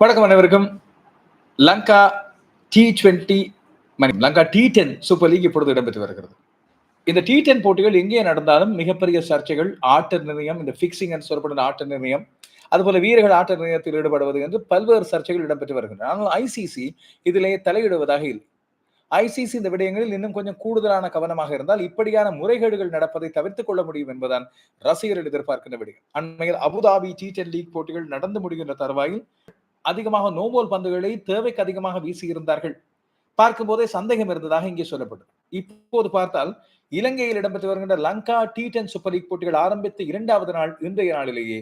வணக்கம் அனைவருக்கும். Lanka T twenty Lanka T ten super league இப்பொழுது இடம்பெற்று வருகிறது. இந்த டி டென் போட்டிகள் எங்கே நடந்தாலும் மிகப்பெரிய சர்ச்சைகள் ஆட்ட நிர்ணயம் இந்த பிக்சிங் என்று சொல்லப்படும் ஆட்ட நிர்ணயம் அதுபோல வீரர்கள் ஆட்ட நிர்ணயத்தில் ஈடுபடுவது என்று பல்வேறு சர்ச்சைகள் இடம்பெற்று வருகின்றன. ஆனால் ஐசிசி இதிலே தலையிடுவதாக இல்லை. ஐசிசி இந்த விடயங்களில் இன்னும் கொஞ்சம் கூடுதலான கவனமாக இருந்தால் இப்படியான முறைகேடுகள் நடப்பதை தவிர்த்துக் கொள்ள முடியும் என்பதுதான் ரசிகர்கள் எதிர்பார்க்கின்ற விடயம். அண்மையில் அபுதாபி டி டென் லீக் போட்டிகள் நடந்து முடிகின்ற தருவாயில் அதிகமாக நோபோல் பந்துகளை தேவைக்கு அதிகமாக வீசியிருந்தார்கள். பார்க்கும் போதே சந்தேகம் இருந்ததாக இங்கே சொல்லப்பட்டது. இப்போது பார்த்தால் இலங்கையில் இடம்பெற்று வருகின்ற Lanka T ten super league போட்டிகள் ஆரம்பித்த இரண்டாவது நாள் இன்றைய நாளிலேயே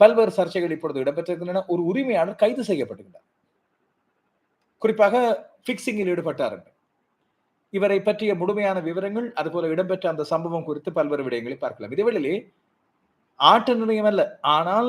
பல்வேறு சர்ச்சைகள் இப்பொழுது இடம்பெற்றிருக்கின்றன. ஒரு உரிமையாளர் கைது செய்யப்பட்டுகின்றார். குறிப்பாக பிக்சிங்கில் ஈடுபட்டார் என்று. இவரை பற்றிய முழுமையான விவரங்கள் அதுபோல இடம்பெற்ற அந்த சம்பவம் குறித்து பல்வேறு விடயங்களை பார்க்கலாம். இதேவேளையிலே ஆட்ட நிர்ணயம் அல்ல. ஆனால்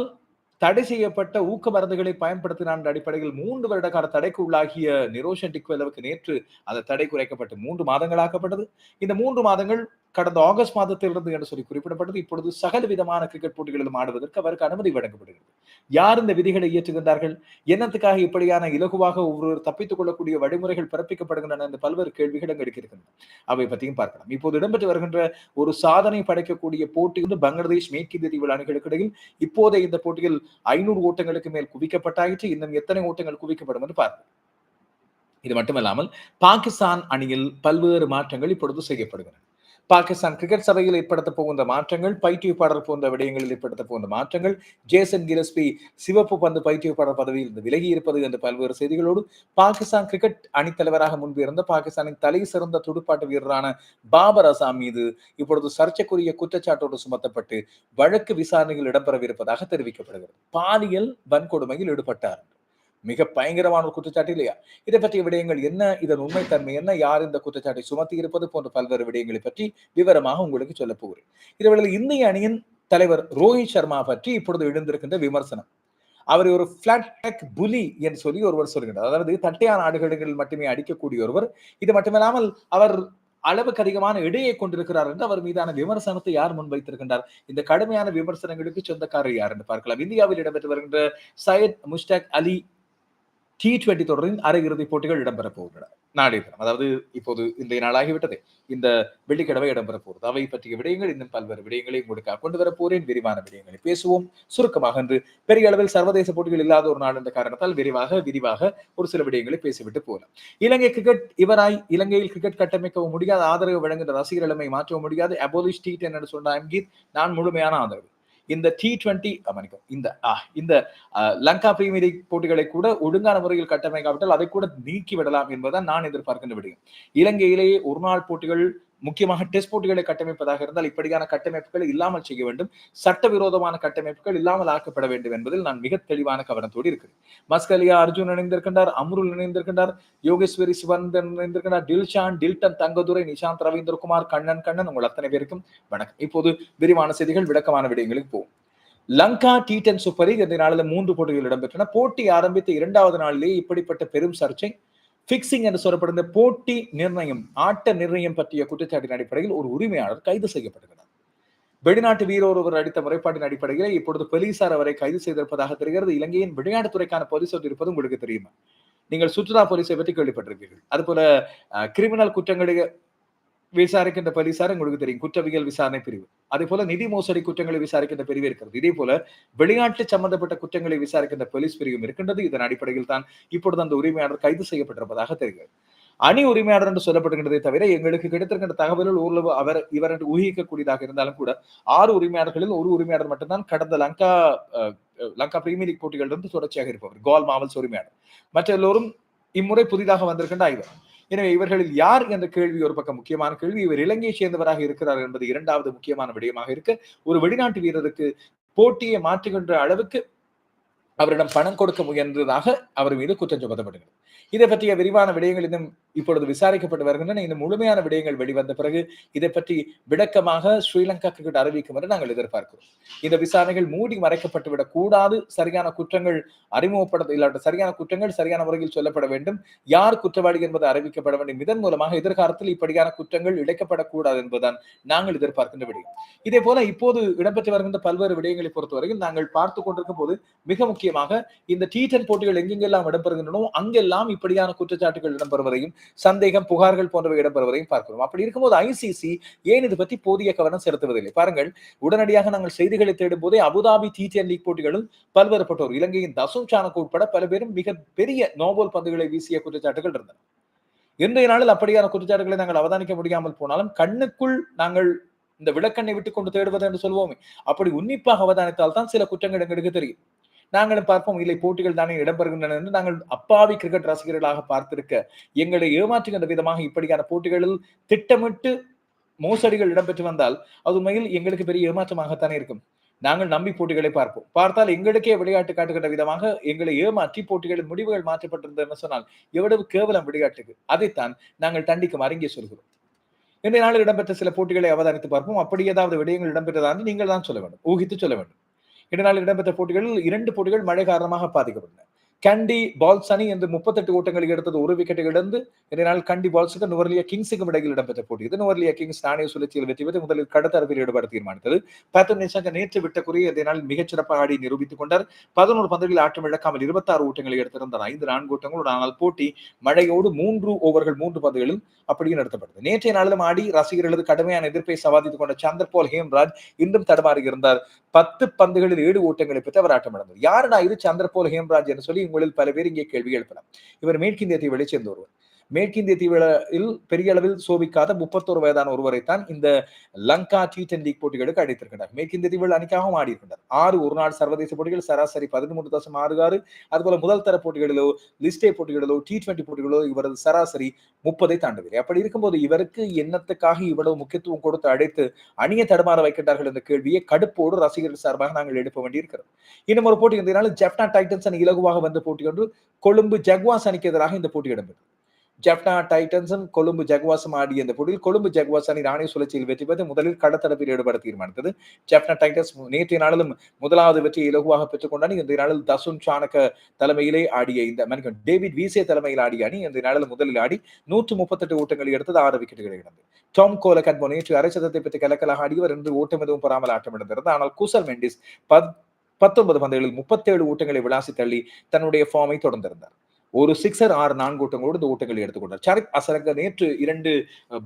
தடை செய்யப்பட்ட ஊக்க மருந்துகளை பயன்படுத்தினான் அடிப்படையில் மூன்று வருட கால தடைக்கு உள்ளாகிய நிரோஷன் டிக்வெலவுக்கு நேற்று அந்த தடை குறைக்கப்பட்டு மூன்று மாதங்கள் ஆக்கப்பட்டது இந்த மூன்று மாதங்கள் கடந்த ஆகஸ்ட் மாதத்திலிருந்து என்று சொல்லி குறிப்பிடப்பட்டது. இப்பொழுது சகல விதமான கிரிக்கெட் போட்டிகளிலும் ஆடுவதற்கு அவருக்கு அனுமதி வழங்கப்படுகிறது. யார் இந்த விதிகளை இயற்றுகின்றார்கள்? என்னத்துக்காக இப்படியான இலகுவாக ஒவ்வொரு தப்பித்துக் கொள்ளக்கூடிய வழிமுறைகள் பிறப்பிக்கப்படுகின்றன என்று பல்வேறு கேள்விகள் அங்கு எடுக்கிருக்கின்றன அவை பற்றியும் பார்க்கலாம். இப்போது இடம்பெற்று வருகின்ற ஒரு சாதனை படைக்கக்கூடிய போட்டி வந்து பங்களாதேஷ் மேற்கு தீவு அணிகளுக்கு இடையில் இப்போதைய இந்த போட்டியில் ஐநூறு ஓட்டங்களுக்கு மேல் குவிக்கப்பட்டாயிற்று. இன்னும் எத்தனை ஓட்டங்கள் குவிக்கப்படும் என்று பார்ப்போம். இது மட்டுமல்லாமல் பாகிஸ்தான் அணியில் பல்வேறு மாற்றங்கள் இப்பொழுது செய்யப்படுகின்றன. பாகிஸ்தான் கிரிக்கெட் சபையில் ஏற்படுத்த போகின்ற மாற்றங்கள் பயிற்றுவிப்பாளர் போன்ற விடயங்களில் ஏற்படுத்த போகின்ற மாற்றங்கள் ஜேசன் கிரஸ்பி சிவப்பு பந்து பயிற்றுவிப்பாளர் பதவியில் இருந்து விலகி இருப்பது என்ற பல்வேறு செய்திகளோடு பாகிஸ்தான் கிரிக்கெட் அணித்தலைவராக முன்பு இருந்த பாகிஸ்தானின் தலை சிறந்த துடுப்பாட்ட வீரரான பாபர் அசாம் மீது இப்பொழுது சர்ச்சைக்குரிய குற்றச்சாட்டோடு சுமத்தப்பட்டு வழக்கு விசாரணைகள் இடம்பெறவிருப்பதாக தெரிவிக்கப்படுகிறது. பாலியல் வன்கொடுமையில் ஈடுபட்டார். மிக பயங்கரமான ஒரு குற்றச்சாட்டு இல்லையா? இதை பற்றிய விடயங்கள் என்ன? இதன் உண்மைத்தன்மை என்ன? யார் இந்த குற்றச்சாட்டை சுமத்தி இருப்பது போன்ற பல்வேறு விடயங்களை பற்றி விவரமாக உங்களுக்கு சொல்ல போகிறேன். இதேவேளை இந்திய அணியின் தலைவர் ரோஹித் சர்மா பற்றி இப்பொழுது எழுந்திருக்கின்ற விமர்சனம். அவர் ஒரு பிளாட் டேக் புலி என்று சொல்லி ஒருவர் சொல்கிறார் அதாவது தட்டையான ஆடுகளில் மட்டுமே அடிக்கக்கூடிய ஒருவர். இது மட்டுமில்லாமல் அவர் அளவுக்கு அதிகமான இடையை கொண்டிருக்கிறார் என்று அவர் மீதான விமர்சனத்தை யார் முன்வைத்திருக்கின்றார்? இந்த கடுமையான விமர்சனங்களுக்கு சொந்தக்காரர் யார் என்று பார்க்கலாம். இந்தியாவில் இடம்பெற்று வருகின்ற சையத் முஷ்டாக் அலி டி டுவெண்டி தொடரின் அரையிறுதிப் போட்டிகள் இடம்பெறப் போகின்றன. நாளைய தினம். அதாவது இப்போது இன்றைய நாளாகிவிட்டது இந்த வெள்ளிக்கிழமை இடம்பெறப் போகிறது. அவை பற்றிய விடயங்கள் இன்னும் பல்வேறு விடயங்களை உங்களுக்கு கொண்டு வரப்போறேன் விரிவான விடயங்களை பேசுவோம். சுருக்கமாக என்று பெரிய அளவில் சர்வதேச போட்டிகள் இல்லாத ஒரு நாள் என்ற காரணத்தால் விரிவாக விரிவாக ஒரு சில விடயங்களை பேசிவிட்டு போகலாம். இலங்கை கிரிக்கெட் இவராய் இலங்கையில் கிரிக்கெட் கட்டமைக்கவும் முடியாது. ஆதரவு வழங்குகின்ற ரசிகர் நிலைமை மாற்றவும் முடியாது. அபோலிஷ் டி டென் என்று சொன்ன அம்கீத் நான் முழுமையான ஆதரவு. இந்த டி டுவெண்ட்டி மன்னிக்கும் இந்த இந்த லங்கா பிரீமியர் லீக் போட்டிகளை கூட ஒழுங்கான முறையில் கட்டமைக்காவிட்டால் அதை கூட நீக்கி விடலாம் என்பதை நான் எதிர்பார்க்கின்ற விடயம். இலங்கையிலேயே ஒரு நாள் போட்டிகள் முக்கியமாக டெஸ்ட் போட்டிகளை கட்டமைப்பதாக இருந்தால் இப்படியான கட்டமைப்புகள் இல்லாமல் செய்ய வேண்டும். சட்டவிரோதமான கட்டமைப்புகள் இல்லாமல் ஆக்கப்பட வேண்டும் என்பதில் நான் மிக தெளிவான கவனத்தோடு இருக்கிறேன். மஸ்கலியா அர்ஜுன் இணைந்திருக்கின்றார் அம்ருல் இணைந்திருக்கின்றார் யோகேஸ்வரி சிவந்தன் இணைந்திருக்கின்றார் டில்ஷான் டில்டன் தங்கதுரை நிஷாந்த் ரவீந்திரகுமார் கண்ணன் கண்ணன் உங்கள் அத்தனை பேருக்கும் வணக்கம். இப்போது விரிவான செய்திகள் விளக்கமான விடயங்களுக்கு போவோம். Lanka T ten super league இந்த நாளில் மூன்று போட்டிகள் இடம்பெற்றன. போட்டி ஆரம்பித்த இரண்டாவது நாளிலேயே இப்படிப்பட்ட பெரும் சர்ச்சை பிக்சிங் என்று சொல்லப்படுகிற போட்டி நிர்ணயம் ஆட்ட நிர்ணயம் பற்றிய குற்றச்சாட்டின் அடிப்படையில் ஒரு உரிமையாளர் கைது செய்யப்படுகிறார் வெளிநாட்டு வீரர் ஒருவர் அடித்த முறைப்பாட்டின் அடிப்படையில் இப்பொழுது போலீசார் அவரை கைது செய்திருப்பதாக தெரிகிறது. இலங்கையின் விளையாட்டுத்துறைக்கான போலீஸ் இருப்பது உங்களுக்கு தெரியுமா? நீங்கள் சுற்றுலா போலீஸை பற்றி கேள்விப்பட்டிருப்பீர்கள். அதுபோல கிரிமினல் குற்றங்களுக்கு விசாரிக்கின்ற போலீசார் உங்களுக்கு தெரியும். குற்றவியல் விசாரணை பிரிவு. அதே போல நிதி மோசடி குற்றங்களை விசாரிக்கின்ற பிரிவு இருக்கிறது. இதே போல வெளிநாட்டு சம்பந்தப்பட்ட குற்றங்களை விசாரிக்கின்ற போலீஸ் பிரிவும் இருக்கின்றது. இதன் அடிப்படையில் தான் இப்பொழுது அந்த உரிமையாளர் கைது செய்யப்பட்டிருப்பதாக தெரிகிறது. அணி உரிமையாளர் என்று சொல்லப்படுகின்றதை தவிர எங்களுக்கு கிடைத்திருக்கின்ற தகவல்கள் ஓரளவு அவர் இவர் என்று ஊகிக்கக்கூடியதாக இருந்தாலும் கூட ஆறு உரிமையாளர்களில் ஒரு உரிமையாளர் மட்டும்தான் கடந்த லங்கா லங்கா பிரீமியர் லீக் போட்டிகளிலிருந்து தொடர்ச்சியாக இருப்பவர். கோல் மாவல்ஸ் உரிமையாளர். மற்ற எல்லோரும் இம்முறை புதிதாக வந்திருக்கின்ற ஐவர். எனவே இவர்களில் யார் என்ற கேள்வி ஒரு பக்கம் முக்கியமான கேள்வி. இவர் இலங்கையை சேர்ந்தவராக இருக்கிறார் என்பது இரண்டாவது முக்கியமான விடயமாக இருக்க. ஒரு வெளிநாட்டு வீரருக்கு போட்டியை மாற்றுகின்ற அளவுக்கு அவரிடம் பணம் கொடுக்க முயன்றதாக அவர் மீது குற்றம் சுமத்தப்படுகிறது. இதை பற்றிய விரிவான விடயங்கள் இன்னும் இப்பொழுது விசாரிக்கப்பட்டு வருகின்றன. இந்த முழுமையான விடயங்கள் வெளிவந்த பிறகு இதை பற்றி விளக்கமாக ஸ்ரீலங்கா கிரிக்கெட் அறிவிக்கும் என்று நாங்கள் எதிர்பார்க்கிறோம். இந்த விசாரணைகள் மூடி மறைக்கப்பட்டு விடக்கூடாது சரியான குற்றங்கள் அறிமுகப்பட இல்லாட்ட சரியான குற்றங்கள் சரியான முறையில் சொல்லப்பட வேண்டும். யார் குற்றவாளி என்பது அறிவிக்கப்பட வேண்டும். இதன் மூலமாக எதிர்காலத்தில் இப்படியான குற்றங்கள் இழைக்கப்படக்கூடாது என்பதுதான் நாங்கள் எதிர்பார்க்கின்ற விடயம். இதே போல இப்போது இடம்பெற்று வருகின்ற பல்வேறு விடயங்களை பொறுத்தவரையில் நாங்கள் பார்த்து கொண்டிருக்கும் போது மிக முக்கியமாக இந்த டி டென் போட்டிகள் எங்கெங்கெல்லாம் இடம்பெறுகின்றனோ அங்கெல்லாம் இப்படியான குற்றச்சாட்டுகள் இடம்பெறுவதையும் சந்தேகம் புகார்கள் போன்றவை இடம்பெறுவதையும் பார்க்கிறோம். அப்படி இருக்கும்போது ஐசிசி ஏன் இது பற்றி போதிய கவனம் செலுத்துவதில்லை? பாருங்கள் உடனடியாக நாங்கள் செய்திகளை தேடும் போதே அபுதாபி டி டென் லீக் போட்டிகளும் பல்வேறுபட்டோர் இலங்கையின் தசும் சானக்கு உட்பட பல பேரும் மிக பெரிய நோபல் பந்துகளை வீசிய குற்றச்சாட்டுகள் இருந்தன. இன்றைய நாளில் அப்படியான குற்றச்சாட்டுகளை நாங்கள் அவதானிக்க முடியாமல் போனாலும் கண்ணுக்குள் நாங்கள் இந்த விளக்கண்ணை விட்டு கொண்டு தேடுவது என்று சொல்வோமே அப்படி உன்னிப்பாக அவதானித்தால் தான் சில குற்றங்கள் எங்களுக்கு தெரியும். நாங்களும் பார்ப்போம். இல்லை போட்டிகள் தானே இடம்பெறுகின்றன என்று நாங்கள் அப்பாவி கிரிக்கெட் ரசிகர்களாக பார்த்திருக்க. எங்களை ஏமாற்றுகின்ற விதமாக இப்படியான போட்டிகளில் திட்டமிட்டு மோசடிகள் இடம்பெற்று வந்தால் அது உண்மையில் எங்களுக்கு பெரிய ஏமாற்றமாகத்தானே இருக்கும். நாங்கள் நம்பி போட்டிகளை பார்ப்போம். பார்த்தால் எங்களுக்கே விளையாட்டு காட்டுகின்ற விதமாக எங்களை ஏமாற்றி போட்டிகளின் முடிவுகள் மாற்றப்பட்டிருந்தது என்று சொன்னால் எவ்வளவு கேவலம் விளையாட்டுக்கு. அதைத்தான் நாங்கள் தண்டிக்கும் அறிங்கே சொல்கிறோம். இன்றைய நாளில் இடம்பெற்ற சில போட்டிகளை அவதானித்து பார்ப்போம். அப்படி ஏதாவது விடயங்கள் இடம்பெற்றதாக நீங்கள் தான் சொல்ல வேண்டும். ஊகித்து சொல்ல வேண்டும். இன்றைய இடம்பெற்ற போட்டிகளில் இரண்டு போட்டிகள் மழை காரணமாக பாதிக்கப்பட்டன. கண்டி பால்ஸ் அணி என்று முப்பத்தெட்டு ஓட்டங்களை எடுத்தது ஒரு விக்கெட் இழந்து இன்றைய நாள் கண்டி பால்ஸுக்கு நுவர்லியா கிங்ஸுக்கும் இடையில் இடம்பெற்ற போட்டி. இது நுவர்லியா கிங்ஸ் நாணய சுழற்சியில் வெற்றி பெற்று முதலில் கடத்தரப்பில் ஈடுபட தீர்மானித்தது. பேத்தன் நிஷாங்க நேற்று விட்ட குறி இன்றைய நாள் மிகச்சிறப்பாக ஆடி நிரூபித்துக் கொண்டார். பதினோரு பந்துகளில் ஆட்டம் இழக்காமல் இருபத்தாறு ஓட்டங்களை எடுத்திருந்தார். ஐந்து நான்கு ஓட்டங்களோடு ஆனால் போட்டி மழையோடு மூன்று ஓவர்கள் மூன்று பந்துகளில் அப்படியே நடத்தப்பட்டது நேற்றைய நாளிலும் ஆடி ரசிகர்களது கடுமையான எதிர்ப்பை சவாதித்துக் கொண்ட சந்திரபால் ஹேம்ராஜ் இன்றும் தடுமாறி இருந்தார் பத்து பந்துகளில் ஏழு ஓட்டங்களை பெற்று அவர் ஆட்டம் இழந்தார் யாருடா இது சந்திரபால் ஹேம்ராஜ் என்று சொல்லி உங்களில் பல பேர் இங்கே கேள்வி எழுப்பலாம். இவர் மேற்கிந்திய தீவுகளை சேர்ந்த ஒருவர். மேற்கிந்திய தீவில் பெரிய அளவில் சோபிக்காத முப்பத்தோரு வயதான ஒருவரைத்தான் இந்த லங்கா டி டென் லீக் போட்டிகளுக்கு அழைத்திருக்கிறார் மேற்கிந்திய தீவில் அணிக்காகவும் ஆடியிருக்கின்றார் ஆறு ஒரு நாள் சர்வதேச போட்டிகள் சராசரி பதிமூன்று தசம் ஆறு ஆறு அதுபோல முதல் தர போட்டிகளிலோ லிஸ்டே போட்டிகளிலோ டி டுவெண்டி போட்டிகளோ இவரது சராசரி முப்பதை தாண்டவில்லை அப்படி இருக்கும்போது இவருக்கு என்னத்துக்காக இவ்வளவு முக்கியத்துவம் கொடுத்து அழைத்து அணியை தடுமாற வைக்கின்றார்கள் என்ற கேள்வியை கடுப்போடு ரசிகர்கள் சார்பாக நாங்கள் எழுப்ப வேண்டியிருக்கிறோம் இன்னும் ஒரு போட்டி இருந்ததுனால ஜெப்னா டைட்டன்ஸ் அணி இலகுவாக வந்த போட்டி ஒன்று. கொழும்பு ஜக்வாஸ் அணிக்கு எதிராக இந்த போட்டி இடம்பெற்றது. ஜெப்னா டைட்டன்ஸும் கொழும்பு ஜக்வாஸும் ஆடிய இந்த போட்டியில் கொழும்பு ஜக்வாஸ் அணி ராணி சுழற்சியில் வெற்றி பெற்று முதலில் கடத்தரப்பில் ஈடுபட தீர்மானித்தது. ஜெப்னா டைட்டன்ஸ் நேற்றைய நாளிலும் முதலாவது வெற்றியை இலகுவாக பெற்றுக்கொண்டான் இந்த நாளில் தசுன் சாணக்க தலைமையிலே ஆடிய இந்த மனிதன் டேவிட் வீசே தலைமையில் ஆடிய அணி இந்த நாளில் முதலில் ஆடி நூற்று முப்பத்தெட்டு ஓட்டங்களை எடுத்தது ஆறு விக்கெட்டுகளை இழந்தது. டாம் கோலகட்மோ நேற்று அரைச்சதத்தை பற்றி கலக்கலாக ஆடியவர் என்று ஓட்டம் எதுவும் பெறாமல் ஆட்டம் ஆனால் குசல் மெண்டிஸ் பத்தொன்பது பந்துகளில் முப்பத்தேழு ஓட்டங்களை விளாசி தள்ளி தன்னுடைய ஃபார்மை தொடர்ந்திருந்தார். ஒரு சிக்ஸர் ஆறு நான்கு ஓட்டங்களோடு இந்த ஓட்டங்களை எடுத்துக்கொண்டார். சரக் அசரங்க நேற்று இரண்டு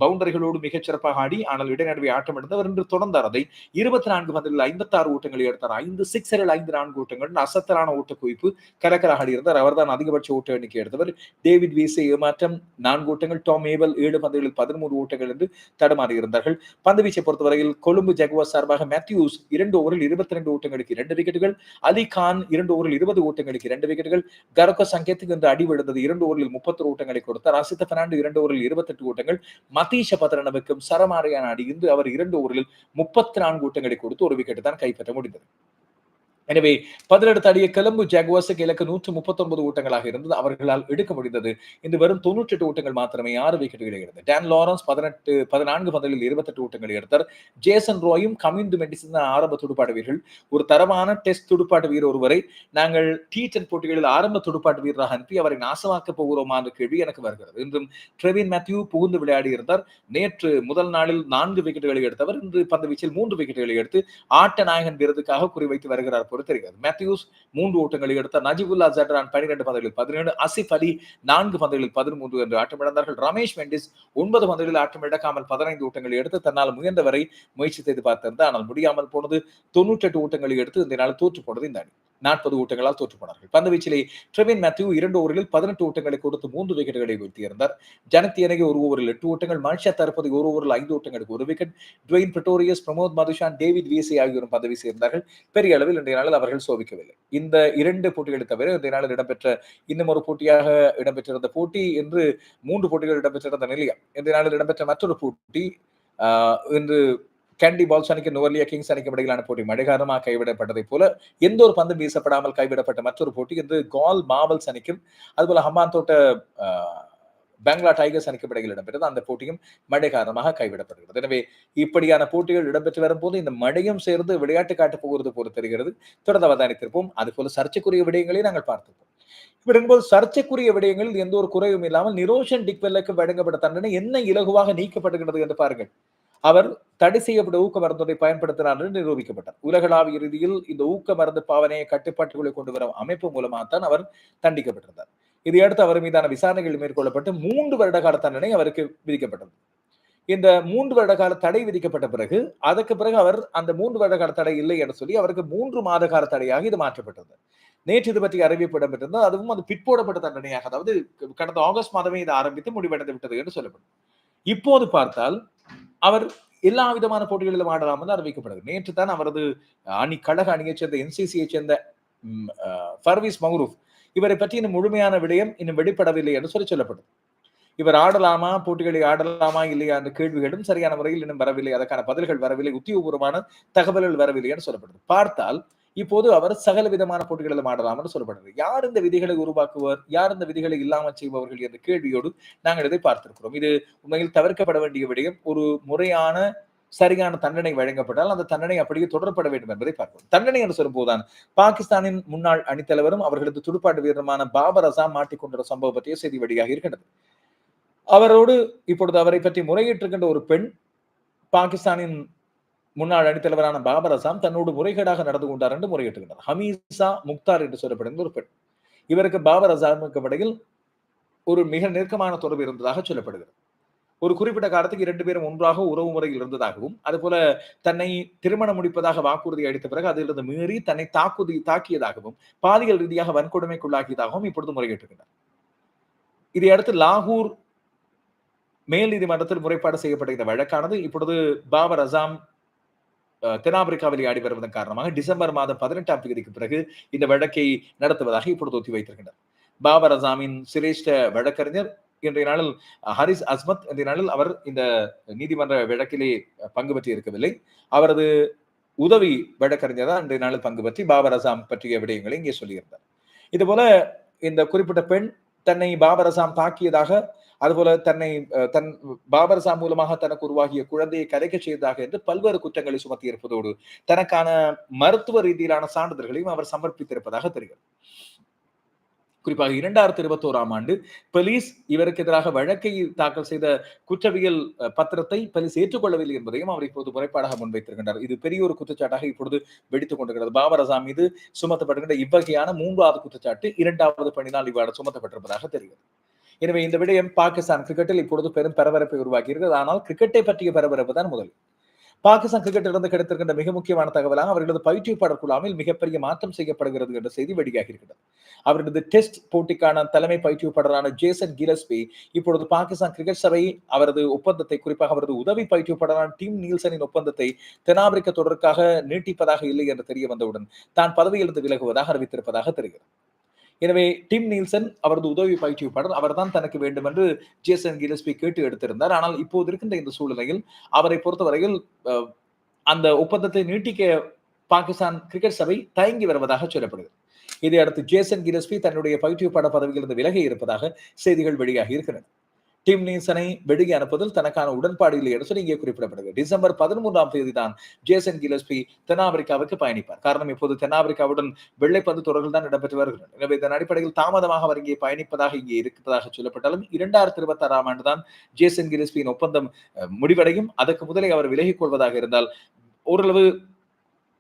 பவுண்டரிகளோடு மிகச் சிறப்பாக ஆடி ஆனால் இடநடுவை ஆட்டம் எடுத்தவர் என்று தொடர்ந்தார். அதை இருபத்தி நான்கு பந்தில் ஐம்பத்தி ஆறு ஓட்டங்களை எடுத்தார். ஐந்து சிக்ஸரில் ஐந்து நான்கு ஓட்டங்கள் அசத்தலான ஓட்ட குவிப்பு கலக்கலாக ஆடி இருந்தார் அவர்தான் அதிகபட்ச ஓட்ட எண்ணிக்கை எடுத்தவர். டேவிட் வீசே ஏமாற்றம் நான்கு ஓட்டங்கள் டாம் ஏபல் ஏழு பந்துகளில் பதிமூன்று ஓட்டங்கள் என்று தடுமாறி இருந்தார்கள் பந்து வீச்சை பொறுத்தவரையில் கொழும்பு ஜகுவா சார்பாக மேத்யூஸ் இரண்டு ஓவரில் இருபத்தி ரெண்டு ஓட்டங்களுக்கு இரண்டு விக்கெட்டுகள் அலி கான் இரண்டு ஓவரில் இருபது ஓட்டங்களுக்கு இரண்டு விக்கெட்டுகள் கரகோ சங்கேத்துக்கு இந்த அடி விழுந்தது இரண்டு ஓவரில் முப்பத்தொரு ஓட்டங்களை கொடுத்தார். அசித்த பெர்னாண்டு இரண்டு ஓவரில் இருபத்தெட்டு ஓட்டங்கள். மதீஷ பத்ரனவுக்கும் சரமாரியான அடி இருந்து அவர் இரண்டு ஓவரில் முப்பத்தி நான்கு ஓட்டங்களை கொடுத்து ஒரு விக்கெட் தான் கைப்பற்ற முடிந்தது. எனவே பதினெடுத்து அடிய கிளம்பு ஜாகுவாஸுக்கு இலக்கு நூற்று முப்பத்தி ஒன்பது ஓட்டங்களாக இருந்தது. அவர்களால் எடுக்க முடிந்தது. இந்த வெறும் தொண்ணூற்றி எட்டு ஓட்டங்கள் மாத்திரமே ஆறு விக்கெட்டுகளை எடுத்தது. டேன் லாரன்ஸ் பதினெட்டு பதினான்கு பந்தலில் இருபத்தெட்டு ஓட்டங்களை எடுத்தார். ஜேசன் ராயும் கமிந்து மெண்டிசன் ஆரம்ப துடுப்பாட்டு வீரர்கள். ஒரு தரமான டெஸ்ட் துடுப்பாட்டு வீரர் ஒருவரை நாங்கள் டி டென் போட்டிகளில் ஆரம்ப துடுப்பாட்டு வீரராக அனுப்பி அவரை நாசமாக்க போகிறோமா என்ற கேள்வி எனக்கு வருகிறது. இன்றும் ட்ரெவின் மேத்யூ புகுந்து விளையாடி இருந்தார். நேற்று முதல் நாளில் நான்கு விக்கெட்டுகளை எடுத்தவர். இன்று பந்து வீச்சில் மூன்று விக்கெட்டுகளை எடுத்து ஆட்ட நாயகன் விருதுக்காக குறிவைத்து வருகிறார் பொறுத்திருக்கிறது. மேத்யூஸ் மூன்று ஓட்டங்களை எடுத்த நஜிபுல்லா ஜட்ரான் பனிரெண்டு பந்துகளில் பதினேழு. அசிப் அலி நான்கு பந்தகளில் பதிமூன்று என்று ஆட்டமிழந்தார்கள். ரமேஷ் மெண்டிஸ் ஒன்பது பந்துகளில் ஆட்டமிழக்காமல் பதினைந்து ஓட்டங்களை எடுத்து தன்னால் முயன்றவரை முயற்சி செய்து பார்த்திருந்தார். ஆனால் முடியாமல் போனது தொண்ணூற்றி எட்டு ஓட்டங்களை எடுத்து இந்த நாள் தோற்று போனது இந்த அணி. நாற்பது ஓட்டங்களால் தோற்று போனார்கள் பந்து வீச்சிலே ட்ரெவின் மேத்யூ இரண்டு ஓவரில் பதினெட்டு ஓட்டங்களை கொடுத்து மூன்று விக்கெட்டுகளை வீழ்த்தியிருந்தார். ஜனத் ஒரு ஓவரில் எட்டு ஓட்டங்கள் மனுஷா தற்போது ஒரு ஓவரில் ஐந்து ஓட்டங்களுக்கு ஒரு wicket Dwaine Pretorius Pramod Madushan David Wiese ஆகியோரும் பந்து வீசியிருந்தார்கள் பெரிய அளவில் இன்றைய நாளில் அவர்கள் சோபிக்கவில்லை. இந்த இரண்டு போட்டிகளை தவிர இன்றைய நாளில் இடம்பெற்ற இன்னும் ஒரு போட்டியாக இடம்பெற்றிருந்த போட்டி என்று மூன்று போட்டிகள் இடம்பெற்றிருந்த நிலையம். இன்றைய நாளில் இடம்பெற்ற மற்றொரு போட்டி இன்று கேண்டி பால்ஸ் அணிக்கு நுவர்லியா கிங்ஸ் அணிக்கும் இடையிலான போட்டி மழை கைவிடப்பட்டதை போல எந்த ஒரு பந்து வீசப்படாமல் கைவிடப்பட்ட மற்றொரு போட்டி இன்று கால் மாவல்ஸ் அணிக்கும் அதுபோல ஹம்மான் தோட்ட பெங்களா டைகர்ஸ் அணிக்கும் இடையில் இடம்பெற்றது. அந்த போட்டியும் மழை காரணமாக கைவிடப்படுகிறது. எனவே இப்படியான போட்டிகள் இடம்பெற்று வரும்போது இந்த மழையும் சேர்ந்து விளையாட்டு காட்டு போகிறது போல தெரிகிறது. தொடர்ந்து அவதானித்திருப்போம். அதுபோல சர்ச்சைக்குரிய விடயங்களை நாங்கள் பார்த்திருப்போம். இப்படி சர்ச்சைக்குரிய விடயங்களில் எந்த ஒரு குறையும் இல்லாமல் நிரோஷன் டிக்வெல்லுக்கு வழங்கப்பட்ட தண்டனை என்ன இலகுவாக நீக்கப்படுகிறது என்று பாருங்கள். அவர் தடை செய்யப்பட்ட ஊக்க மருந்துகளை பயன்படுத்தினார் என்று நிரூபிக்கப்பட்டார். உலகளாவிய ரீதியில் இந்த ஊக்க மருந்து பாவனையை கட்டுப்பாட்டுகளை கொண்டு வரும் அமைப்பு மூலமாகத்தான் அவர் தண்டிக்கப்பட்டிருந்தார். இதையடுத்து அவர் மீதான விசாரணைகள் மேற்கொள்ளப்பட்டு மூன்று வருட கால தண்டனை அவருக்கு விதிக்கப்பட்டது. இந்த மூன்று வருட கால தடை விதிக்கப்பட்ட பிறகு அதற்கு பிறகு அவர் அந்த மூன்று வருட கால தடை இல்லை என்று சொல்லி அவருக்கு மூன்று மாத கால தடையாக இது மாற்றப்பட்டது. நேற்று இது பற்றி அறிவிப்பு இடம்பெற்றிருந்தது. அதுவும் அது பிற்போடப்பட்ட தண்டனையாக அதாவது கடந்த ஆகஸ்ட் மாதமே இது ஆரம்பித்து முடிவடைந்து விட்டது என்று சொல்லப்படும். இப்போது பார்த்தால் அவர் எல்லா விதமான போட்டிகளிலும் ஆடலாம் என்று அறிவிக்கப்படுது நேற்று தான் அவரது அணி கழக அணியைச் சேர்ந்த என்சிசியை சேர்ந்த ஃபர்வீஸ் மஹ்ரூப் இவரை பற்றி இன்னும் முழுமையான விடயம் இன்னும் வெளிப்படவில்லை என்று சொல்லி சொல்லப்படுது இவர் ஆடலாமா போட்டிகளை ஆடலாமா இல்லையா என்ற கேள்விகளும் சரியான முறையில் இன்னும் வரவில்லை. அதற்கான பதில்கள் வரவில்லை. உத்தியோகபூர்வமான தகவல்கள் வரவில்லை என்று சொல்லப்படுது பார்த்தால் இப்போது அவர் சகல விதமான போட்டிகளிலும் ஆடலாம் என்று சொல்லப்படுது. யார் இந்த விதிகளை உருவாக்குவர்? யார் இந்த விதிகளை இல்லாமல் செய்பவர்கள் என்ற கேள்வியோடு நாங்கள் இதை பார்த்திருக்கிறோம். இது உண்மையில் தவிர்க்கப்பட வேண்டிய விடயம். ஒரு முறையான சரியான தண்டனை வழங்கப்பட்டால் அந்த தண்டனை அப்படியே தொடரப்பட வேண்டும் என்பதை பார்ப்போம் தண்டனை என்று சொல்லும்போதுதான் பாகிஸ்தானின் முன்னாள் அணித்தலைவரும் அவர்களது துடுப்பாட்டு வீரருமான பாபர் அசாம் மாட்டிக்கொண்ட சம்பவம் பற்றிய செய்தி வழியாக இருக்கின்றது. அவரோடு இப்பொழுது அவரை பற்றி முறையிட்டிருக்கின்ற ஒரு பெண் பாகிஸ்தானின் முன்னாள் அணித்தலைவரான பாபர் அசாம் தன்னோடு முறைகேடாக நடந்து கொண்டார் என்று முறையிட்டுகின்றார் ஹமீசா முக்தார் என்று சொல்லப்படுகிற ஒரு பெண். இவருக்கு பாபர் அசாமுக்கு இடையில் ஒரு மிக நெருக்கமான தொடர்பு இருந்ததாக சொல்லப்படுகிறது. ஒரு குறிப்பிட்ட காலத்துக்கு இரண்டு பேரும் ஒன்றாக உறவு முறையில் இருந்ததாகவும் அதுபோல தன்னை திருமணம் முடிப்பதாக வாக்குறுதி அளித்த பிறகு அதிலிருந்து மீறி தன்னை தாக்குதி தாக்கியதாகவும் பாலியல் ரீதியாக வன்கொடுமைக்குள்ளாக்கியதாகவும் இப்பொழுது முறையிட்டிருக்கிறார் இதையடுத்து லாகூர் மேல் நீதிமன்றத்தில் முறைப்பாடு செய்யப்பட்ட இந்த வழக்கானது இப்பொழுது பாபர் அசாம் தென்னாப்பிரிக்காவில் ஆடி வருவதன் காரணமாக டிசம்பர் மாதம் பதினெட்டாம் தேதிக்கு பிறகு இந்த வழக்கை நடத்துவதாக இப்பொழுது ஒத்தி வைத்திருக்கின்றனர். பாபர் அசாமின் சிரேஷ்ட வழக்கறிஞர் இன்றைய நாளில் ஹரிஸ் அஸ்மத் இன்றைய நாளில் அவர் இந்த நீதிமன்ற வழக்கிலே பங்கு பற்றி இருக்கவில்லை. அவரது உதவி வழக்கறிஞர் தான் இன்றைய நாளில் பங்கு பற்றி பாபர் அசாம் பற்றிய விடயங்களை இங்கே சொல்லியிருந்தார். இதுபோல இந்த குறிப்பிட்ட பெண் தன்னை பாபர் அசாம் தாக்கியதாக அதுபோல தன்னை தன் பாபர்சா மூலமாக தனக்கு உருவாகிய குழந்தையை கலைக்க செய்ததாக என்று பல்வேறு குற்றங்களை சுமத்தி இருப்பதோடு தனக்கான மருத்துவ ரீதியிலான சான்றிதழ்களையும் அவர் சமர்ப்பித்திருப்பதாக தெரிகிறது. குறிப்பாக இரண்டாயிரத்தி இருபத்தி ஓராம் ஆண்டு போலீஸ் இவருக்கு எதிராக வழக்கை தாக்கல் செய்த குற்றவியல் பத்திரத்தை போலீஸ் ஏற்றுக்கொள்ளவில்லை என்பதையும் அவர் இப்போது முறைப்பாடாக முன்வைத்திருக்கின்றார். இது பெரிய ஒரு குற்றச்சாட்டாக இப்பொழுது வெடித்துக் கொண்டிருக்கிறது. பாபர் அசாம் மீது சுமத்தப்படுகின்ற இவ்வகையான மூன்றாவது குற்றச்சாட்டு இரண்டாவது பணினால் இவ்வாறு சுமத்தப்பட்டிருப்பதாக தெரிகிறது. எனவே இந்த விடயம் பாகிஸ்தான் கிரிக்கெட்டில் இப்பொழுது பெரும் பரபரப்பை உருவாக்கியிருக்கிறது. ஆனால் கிரிக்கெட்டை பற்றிய பரபரப்பு தான் முதல் பாகிஸ்தான் கிரிக்கெட்டிலிருந்து கிடைத்திருக்கின்ற மிக முக்கியமான தகவலாக அவர்களது பயிற்றுவிப்பாளர் குழாமில் மிகப்பெரிய மாற்றம் செய்யப்படுகிறது என்ற செய்தி வெளியாகி இருக்கிறது அவர்களது டெஸ்ட் போட்டிக்கான தலைமை பயிற்றுவிப்பாளரான ஜேசன் கிலஸ்பி இப்பொழுது பாகிஸ்தான் கிரிக்கெட் சபை அவரது ஒப்பந்தத்தை குறிப்பாக அவரது உதவி பயிற்றுவிப்பாளரான டீம் நீல்சனின் ஒப்பந்தத்தை தென்னாப்பிரிக்க தொடருக்காக நீட்டிப்பதாக இல்லை என்று தெரிய வந்தவுடன் தான் பதவியிலிருந்து விலகுவதாக அறிவித்திருப்பதாக தெரிகிறது. எனவே டிம் நீல்சன் அவரது உதவி பயிற்றுவிப்பாளர் அவர் தான் தனக்கு வேண்டும் என்று ஜேசன் கிலஸ்பி கேட்டு எடுத்திருந்தார். ஆனால் இப்போது இருக்கின்ற இந்த சூழ்நிலையில் அவரை பொறுத்தவரையில் அந்த ஒப்பந்தத்தை நீட்டிக்க பாகிஸ்தான் கிரிக்கெட் சபை தயங்கி வருவதாக சொல்லப்படுகிறது இதையடுத்து ஜேசன் கிலஸ்பி தன்னுடைய பயிற்றுவிப்பாளர் பதவியிலிருந்து விலகி இருப்பதாக செய்திகள் வெளியாகி இருக்கிறது டிம் நீசனை வெளியே அனுப்புவதில் தனக்கான உடன்பாடு இல்லை என்று சொல்லி இங்கே குறிப்பிடப்படுகிறது டிசம்பர் பதிமூன்றாம் தேதி தான் ஜேசன் கிலஸ்பி தென்னாப்பிரிக்காவுக்கு பயணிப்பார். காரணம் இப்போது தென்னாப்பிரிக்காவுடன் வெள்ளைப்பந்து தொடர்கள் தான் இடம்பெற்று வருகிறது எனவே இதன் அடிப்படையில் தாமதமாக அவர் இங்கே பயணிப்பதாக இங்கே இருப்பதாக சொல்லப்பட்டாலும் இரண்டாயிரத்தி இருபத்தி ஆறாம் ஆண்டு தான் ஜேசன் கிலஸ்பியின் ஒப்பந்தம் முடிவடையும். அதற்கு முதலே அவர் விலகிக் கொள்வதாக இருந்தால் ஓரளவு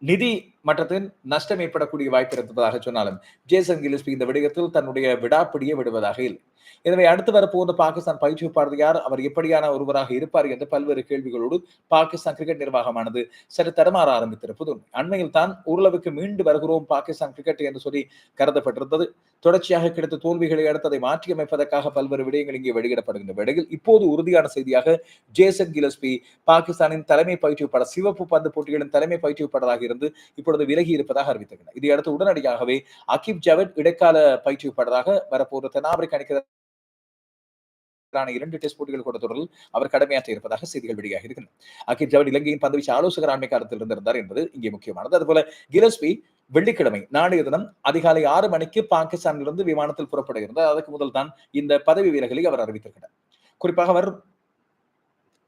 நிதி மட்டத்தின் நஷ்டம் ஏற்படக்கூடிய வாய்ப்பு இருப்பதாக சொன்னாலும் ஜேசன் கிலிஸ்பி இந்த விடயத்தில் தன்னுடைய விடாப்பிடியை விடுவதாக இல்லை. எனவே அடுத்து வரப்போகிற பாகிஸ்தான் பயிற்றுவிப்பாளர் யார்? அவர் எப்படியான ஒருவராக இருப்பார் என்று பல்வேறு கேள்விகளோடு பாகிஸ்தான் கிரிக்கெட் நிர்வாகமானது சற்று தரமாற ஆரம்பித்திருப்பது அண்மையில் தான் ஓரளவுக்கு மீண்டு வருகிறோம் பாகிஸ்தான் கிரிக்கெட் என்று சொல்லி கருதப்பட்டிருந்தது. தொடர்ச்சியாக கிடைத்த தோல்விகளை அடுத்து அதை மாற்றியமைப்பதற்காக பல்வேறு விடயங்கள் இங்கே வெளியிடப்படுகின்ற வேளையில் இப்போது உறுதியான செய்தியாக ஜேசன் கிலஸ்பி பாகிஸ்தானின் தலைமை பயிற்றுவிப்பாளர் சிவப்பு பந்து போட்டிகளின் தலைமை பயிற்றுவிப்பாளராக இருந்து இப்பொழுது விலகி இருப்பதாக அறிவித்திருக்கிறார். இதையடுத்து உடனடியாகவே அகிப் ஜவத் இடைக்கால பயிற்றுவிப்பாளராக வரப்போகிற தென்னாப்பிரிக்க அணிக்கிற எதிரான இரண்டு டெஸ்ட் போட்டிகள் கூட தொடரில் அவர் கடமையாற்ற இருப்பதாக செய்திகள் வெளியாக இருக்கின்றன. அகில் ஜவட் இலங்கையின் பந்துவீச்சு ஆலோசகர் ஆண்மை காலத்தில் இருந்திருந்தார் என்பது இங்கே முக்கியமானது. அதுபோல கிலஸ்பி வெள்ளிக்கிழமை நாளைய தினம் அதிகாலை ஆறு மணிக்கு பாகிஸ்தானிலிருந்து விமானத்தில் புறப்படுகிறது அதற்கு முதல் தான் இந்த பதவி வீரர்களை அவர் அறிவித்திருக்கிறார். குறிப்பாக அவர்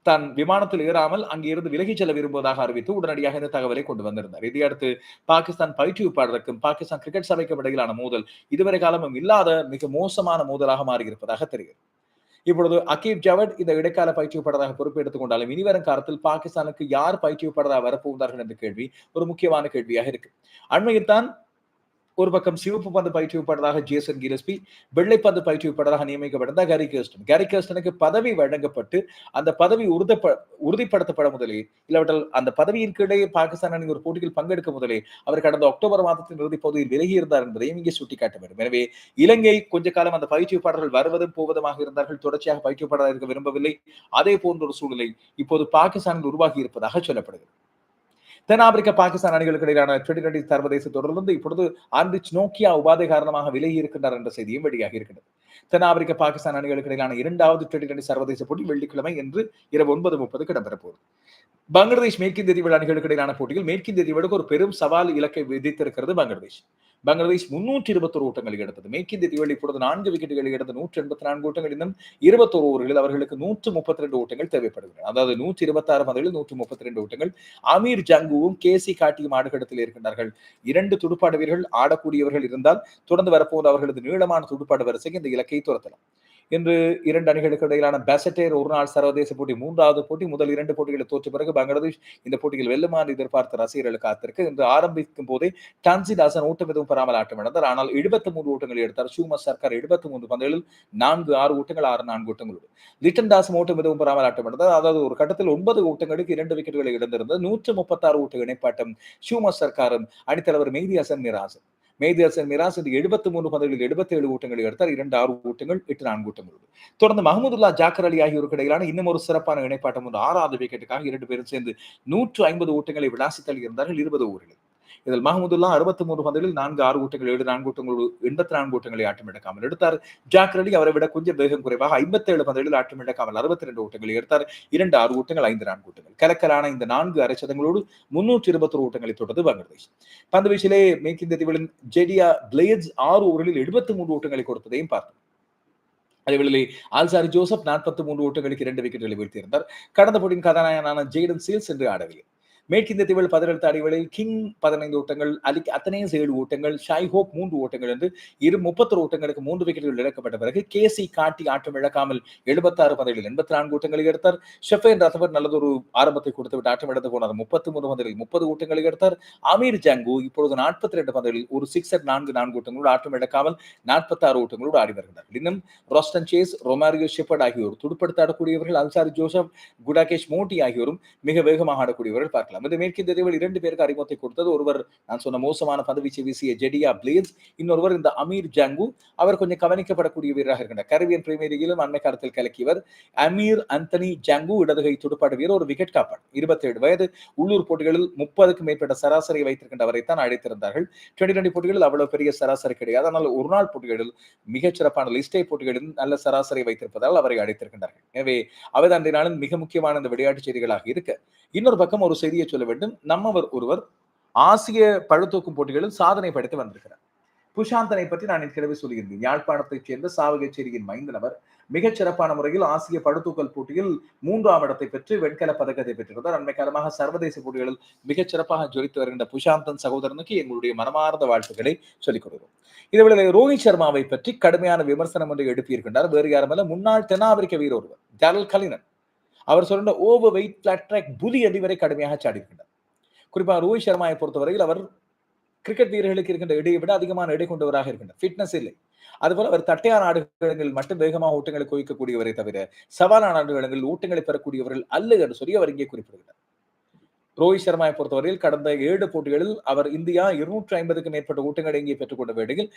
தான் விமானத்தில் ஏறாமல் அங்கிருந்து விலகிச் செல்ல விரும்புவதாக அறிவித்து உடனடியாக இந்த தகவலை கொண்டு வந்திருந்தார். இதையடுத்து பாகிஸ்தான் பயிற்றுவிப்பாளருக்கும் பாகிஸ்தான் கிரிக்கெட் சபைக்கும் இடையிலான மோதல் இதுவரை காலமும் இல்லாத மிக மோசமான மோதலாக மாறியிருப்பதாக தெரிகிறது. இப்பொழுது அகீப் ஜவட் இந்த இடைக்கால பயிற்சியப்பட்டதாக பொறுப்பெடுத்துக் கொண்டாலும் இனிவரும் காலத்தில் பாகிஸ்தானுக்கு யார் பயிற்சியப்பட்டதாக வரப்போகிறார்கள் என்ற கேள்வி ஒரு முக்கியமான கேள்வியாக இருக்கு. அண்மையில் தான் ஒரு பக்கம் சிவப்பு பந்து பயிற்றுவிப்பாளராக ஜேசன் கிலஸ்பி வெள்ளை பந்து பயிற்றுவிப்பாளராக நியமிக்கப்பட்டிருந்த கேரி கேஸ்டன் கேரி கேஸ்டனுக்கு பதவி வழங்கப்பட்டு அந்த பதவி உறுதப்ப உறுதிப்படுத்தப்பட முதலே இல்லாவிட்டால் அந்த பதவியின் கீழே பாகிஸ்தான் அணி ஒரு போட்டியில் பங்கெடுக்க முதலே அவர் கடந்த அக்டோபர் மாதத்தின் இறுதி பகுதியில் விலகி இருந்தார் என்பதையும் இங்கே சுட்டிக்காட்ட வேண்டும். எனவே இலங்கை கொஞ்ச காலம் அந்த பயிற்றுவிப்பாளர்கள் வருவதும் போவதுமாக இருந்தார்கள் தொடர்ச்சியாக பயிற்றுவிப்பாளராக இருக்க விரும்பவில்லை. அதே போன்ற ஒரு சூழ்நிலை இப்போது பாகிஸ்தானில் உருவாகி இருப்பதாக சொல்லப்படுகிறது. தென்னாப்பிரிக்க பாகிஸ்தான் அணிகளுக்கு இடையிலான டுவெண்டி டுவெண்டி சர்வதேச தொடர்ந்து இப்பொழுது ஆண்ட்ரிச் நோக்கியா உபாதை காரணமாக விலகி இருக்கின்றார் என்ற செய்தியும் வெளியாக இருக்கிறது தென்னாப்பிரிக்க பாகிஸ்தான் அணிகளுக்கு இடையிலான இரண்டாவது டுவெண்டி டுவெண்டி சர்வதேச போட்டி வெள்ளிக்கிழமை என்று இரவு ஒன்பது முப்பதுக்கு இடம்பெறப்போகுது பங்களாதேஷ் மேற்கிந்திய தீவு அணிகளுக்கு இடையிலான போட்டியில் மேற்கிந்திய தீவுக்கு ஒரு பெரும் சவால் இலக்கை விதித்திருக்கிறது பங்களாதேஷ். பங்களாதேஷ் முன்னூற்றி இருபத்தொரு ஓட்டங்களை எடுத்தது. மேற்கிந்திய தீவில் இப்பொழுது நான்கு விக்கெட்டுகளை எடுத்த நூற்றி எண்பத்தி நான்கு ஓட்டங்கள் இன்னும் இருபத்தொரு ஓவர்களில் அவர்களுக்கு நூற்று முப்பத்தி ரெண்டு ஓட்டங்கள் தேவைப்படுகின்றன அதாவது நூற்றி இருபத்தி ஆறு பந்துகளில் நூற்று முப்பத்தி ரெண்டு ஓட்டங்கள். அமீர் ஜங்குவும் கேசி காட்டியும் ஆடுகளத்தில் இருக்கின்றார்கள். இரண்டு துடுப்பாடு வீரர்கள் ஆடக்கூடியவர்கள் இருந்தால் தொடர்ந்து வரப்போது அவர்களது நீளமான துடுப்பாடு வரிசைக்கு இந்த இலக்கை துரத்தலாம். இன்று இரண்டு அணிகளுக்கு இடையிலான பேசட்டேர் ஒரு நாள் சர்வதேச போட்டி மூன்றாவது போட்டி முதல் இரண்டு போட்டிகளை தோற்ற பிறகு பங்களாதேஷ் இந்த போட்டியில் வெல்லுமாறு எதிர்பார்த்த ரசிகர்கள் காத்திருக்கு. இன்று ஆரம்பிக்கும் போதே டான்சிதாசன் ஓட்டம் எதுவும் பெறாமல் ஆட்டம் இழந்தார். ஆனால் எழுபத்தி மூன்று ஓட்டங்களை எடுத்தார். ஷூமர் சர்க்கார் எழுபத்தி மூன்று பந்துகளில் நான்கு ஆறு ஓட்டங்கள் ஆறு நான்கு ஓட்டங்களோடு லிட்டன் தாஸ் ஓட்டம் எதுவும் பெறாமல் ஆட்டம் இழந்தார். அதாவது ஒரு கட்டத்தில் ஒன்பது ஓட்டங்களுக்கு இரண்டு விக்கெட்டுகளை இழந்திருந்தது. நூற்று முப்பத்தாறு ஓட்ட இணைப்பாட்டம் ஷூமர் சர்க்காரும் அணித்தலைவர் மெய்தி ஹசன் நிராசன் மேதி மிராஸ் என்று எழுபத்தி மூன்று பந்துகளில் எழுபத்தி ஏழு ஊட்டங்களை எடுத்தார். இரண்டு ஆறு ஊட்டங்கள் எட்டு நான்கு ஊட்டங்களோடு தொடர்ந்து மஹமதுல்லா ஜாக்கர் அலி ஆகியோருக்கு இடையிலான இன்னும் ஒரு சிறப்பான இணைப்பாட்டம் ஒன்று ஆறாவது விக்கெட்டுக்காக இரண்டு பேரும் சேர்ந்து நூற்று ஐம்பது ஊட்டங்களை விளாசி இருந்தார்கள் இருபது ஓவர்களில் இதில் மஹமுதுல்லா அறுபத்தி மூன்று பந்துகளில் நான்கு ஆறு ஊட்டங்கள் ஏழு நான்கு ஊட்டங்களோடு எண்பத்தி நான்கு ஊட்டங்களை ஆட்டம் எடுக்காமல் எடுத்தார். ஜாக் அலி அவரை விட கொஞ்சம் வேகம் குறைவாக ஐம்பத்தி ஏழு பந்துகளில் ஆட்டம் எடுக்காமல் அறுபத்தி ரெண்டு ஊட்டங்களை எடுத்தார். இரண்டு ஆறு ஊட்டங்கள் ஐந்து நான்கு ஊட்டங்கள். கலக்கலான இந்த நான்கு அரைச்சதங்களோடு முன்னூற்றி இருபத்தி ஊட்டங்களை தொடர்ந்து பங்களாதேஷ். பந்து வீச்சிலே மேற்கிந்திய தீவுகளின் ஜெடியா பிளேட்ஸ் ஆறு ஓவர்களில் எழுபத்தி மூன்று ஊட்டங்களை கொடுத்ததையும் பார்த்தோம். அதேவேளை ஆல்சாரி ஜோசப் நாற்பத்தி மூன்று ஓட்டங்களுக்கு இரண்டு விக்கெட்டுகளை வீழ்த்தியிருந்தார். கடந்த போட்டியின் கதாநாயகனான ஜெய்டன் சீல்ஸ் என்று ஆடவில்லை. மேற்கிந்திய தீவில் பதினெட்டு அடிகளில் கிங் பதினைந்து ஓட்டங்கள் அலிக் அத்தனையும் ஏழு ஓட்டங்கள் ஷாய் ஹோப் மூன்று ஓட்டங்கள் என்று இரு முப்பத்தொரு ஓட்டங்களுக்கு மூன்று விக்கெட்டுகள் இழக்கப்பட்ட பிறகு கேசி காட்டி ஆட்டம் இழக்காமல் எழுபத்தாறு பந்தகளில் எண்பத்தி நான்கு ஓட்டங்களை எடுத்தார். ஷெஃபேன் ரத்தவர் நல்லதொரு ஆரம்பத்தை கொடுத்துவிட்டு ஆட்டம் இழந்து போனார். முப்பத்தி மூன்று பந்தகளில் முப்பது ஓட்டங்களை எடுத்தார். அமீர் ஜாங்கு இப்பொழுது நாற்பத்தி ரெண்டு பந்தகளில் ஒரு சிக்ஸர் நான்கு நான்கு ஓட்டங்களோடு ஆட்டம் இழக்காமல் நாற்பத்தி ஆறு ஓட்டங்களோடு ஆடி வருகிறார். இன்னும் ரோஸ்டன் சேஸ் ரொமாரியோ ஷெப்பர்ட் ஆகியோர் துடுப்படுத்த ஆடக்கூடியவர்கள் அல்சாரி ஜோசப் குடாகேஷ் மோட்டி ஆகியோரும் மிக வேகமாக ஆடக்கூடியவர்கள் பார்க்கலாம். நமது மேற்கு மேற்கிந்திய தீவில் இரண்டு பேருக்கு அறிமுகத்தை கொடுத்தது. ஒருவர் நான் சொன்ன மோசமான பதவீச்சை வீசிய ஜெடியா பிளேஸ் இன்னொருவர் இந்த அமீர் ஜாங்கு அவர் கொஞ்சம் கவனிக்கப்படக்கூடிய வீரராக இருக்கின்றார். கரீபியன் பிரீமியர் லீகிலும் அண்மை காலத்தில் கலக்கியவர் அமீர் அந்தனி ஜாங்கு இடதுகை துடுப்பாடு வீரர் ஒரு விக்கெட் காப்பாடு இருபத்தி ஏழு வயது உள்ளூர் போட்டிகளில் முப்பதுக்கும் மேற்பட்ட சராசரி வைத்திருக்கின்றவரை தான் அழைத்திருந்தார்கள். டுவெண்டி டுவெண்டி போட்டிகளில் அவ்வளவு பெரிய சராசரி கிடையாது. ஆனால் ஒரு நாள் போட்டிகளில் மிகச்சிறப்பான லிஸ்டே போட்டிகளில் நல்ல சராசரி வைத்திருப்பதால் அவரை அழைத்திருக்கின்றார்கள். எனவே அவை அன்றைய நாளில் மிக முக்கியமான இந்த விளையாட்டு செய்திகளாக இருக்க. இன்னொரு பக்கம் ஒரு செய்தியை சொல்ல வேண்டும். நம்மவர் ஒருவர் ஆசிய பழுத்தூக்கும் போட்டிகளில் சாதனை படைத்து வந்திருக்கிறார். புஷாந்தனை பற்றி நான் ஏற்கனவே சொல்லியிருந்தேன். யாழ்ப்பாணத்தைச் சேர்ந்த சாவகச்சேரியின் மைந்தனவர் மிகச் சிறப்பான முறையில் ஆசிய பழுத்தூக்கல் போட்டியில் மூன்றாம் இடத்தை பெற்று வெண்கல பதக்கத்தை பெற்றிருந்தார். அண்மை காலமாக சர்வதேச போட்டிகளில் மிகச் சிறப்பாக ஜொலித்து வருகின்ற புஷாந்தன் சகோதரனுக்கு எங்களுடைய மனமார்ந்த வாழ்த்துக்களை சொல்லிக் கொடுக்கிறோம் இதேவேளை ரோஹித் சர்மாவை பற்றி கடுமையான விமர்சனம் ஒன்றை எழுப்பியிருக்கின்றார். வேறு யாருமல்ல முன்னாள் தென்னாப்பிரிக்க வீரர் ஒருவர் ஜாரல் கலினன். அவர் சொல்ற ஓவர் வெயிட் பிளாட் ட்ராக் புலி கடுமையாக சாடியிருக்கின்றார் குறிப்பாக ரோஹித் சர்மாவை பொறுத்தவரையில் அவர் கிரிக்கெட் வீரர்களுக்கு இருக்கின்ற இடையை விட அதிகமான இடை கொண்டவராக இருக்கின்றார். ஃபிட்னஸ் இல்லை. அதுபோல அவர் தட்டையான நாடுகளில் மட்டும் வேகமாக ஓட்டங்களை குவிக்கக்கூடியவரை தவிர சவாலான நாடுகளில் ஓட்டங்களை பெறக்கூடியவர்கள் அல்ல என்று சொல்லி அவர் இங்கே குறிப்பிடுகிறார். ரோஹித் சர்மாவை பொறுத்தவரையில் கடந்த ஏழு போட்டிகளில் அவர் இந்தியா இருநூற்றி ஐம்பதுக்கு மேற்பட்ட ஓட்டங்களை இங்கே பெற்றுக்கொண்ட வேடையில்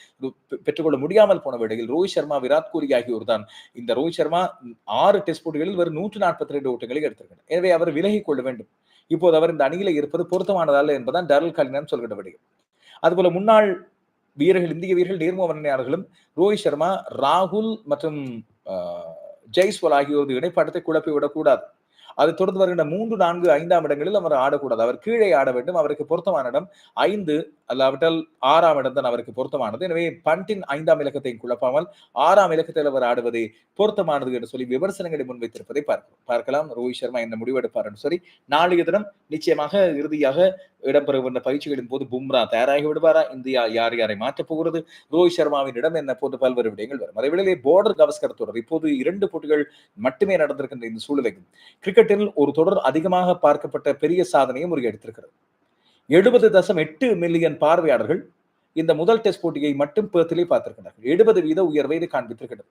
பெற்றுக்கொள்ள முடியாமல் போன வேடையில் ரோஹித் சர்மா விராட் கோலி ஆகியோர் தான் இந்த ரோஹித் சர்மா ஆறு டெஸ்ட் போட்டிகளில் வெறும் நூற்று நாற்பத்தி ரெண்டு ஓட்டங்களை எடுத்திருக்கிறார். எனவே அவர் விலகிக் கொள்ள வேண்டும். இப்போது அவர் இந்த அணியில இருப்பது பொருத்தமானதல்ல என்பதான் டரல் காலினம் சொல்கிற விடைகள் அதுபோல முன்னாள் வீரர்கள் இந்திய வீரர்கள் நேர்மவனையாளர்களும் ரோஹித் சர்மா ராகுல் மற்றும் ஜெய்ஸ்வால் ஆகியோரது இணைப்பாட்டத்தை குழப்பி விடக்கூடாது. அது தொடர்ந்து வருகின்ற மூன்று நான்கு ஐந்தாம் இடங்களில் அவர் ஆடக்கூடாது. அவர் கீழே ஆட வேண்டும். அவருக்கு பொருத்தமான இடம் ஐந்து அல்லாவிட்டால் ஆறாம் இடம் தான் அவருக்கு பொருத்தமானது. எனவே பண்டின் ஐந்தாம் இலக்கத்தை குழப்பாமல் ஆறாம் இலக்கத்தில் அவர் ஆடுவதே பொருத்தமானது என்று சொல்லி விமர்சனங்களை முன்வைத்திருப்பதை பார்க்கலாம் பார்க்கலாம். ரோஹித் சர்மா என்ன முடிவெடுப்பார் என்று சொல்லி நாளைய தினம் நிச்சயமாக இறுதியாக இடம்பெறுகின்ற பயிற்சிகளின் போது பும்ரா தயாராகி விடுவாரா? இந்தியா யார் யாரை மாற்றப் போகிறது? ரோஹித் சர்மாவின் இடம் என்ன? போன்ற பல்வேறு விடயங்கள் வரும். அதேவேளை போர்டர் கவஸ்கர் தொடர். இப்போது இரண்டு போட்டிகள் மட்டுமே நடந்திருக்கின்ற இந்த சூழ்நிலைக்கும் கிரிக்கெட்டில் ஒரு தொடர் அதிகமாக பார்க்கப்பட்ட பெரிய சாதனையை முறியடித்திருக்கிறது. எழுபது தசம் எட்டு மில்லியன் பார்வையாளர்கள் இந்த முதல் டெஸ்ட் போட்டியை மட்டும் பேர்த்திலே பார்த்திருக்கிறார்கள் எழுபது வீத உயர்வை இது காண்பித்திருக்கிறது.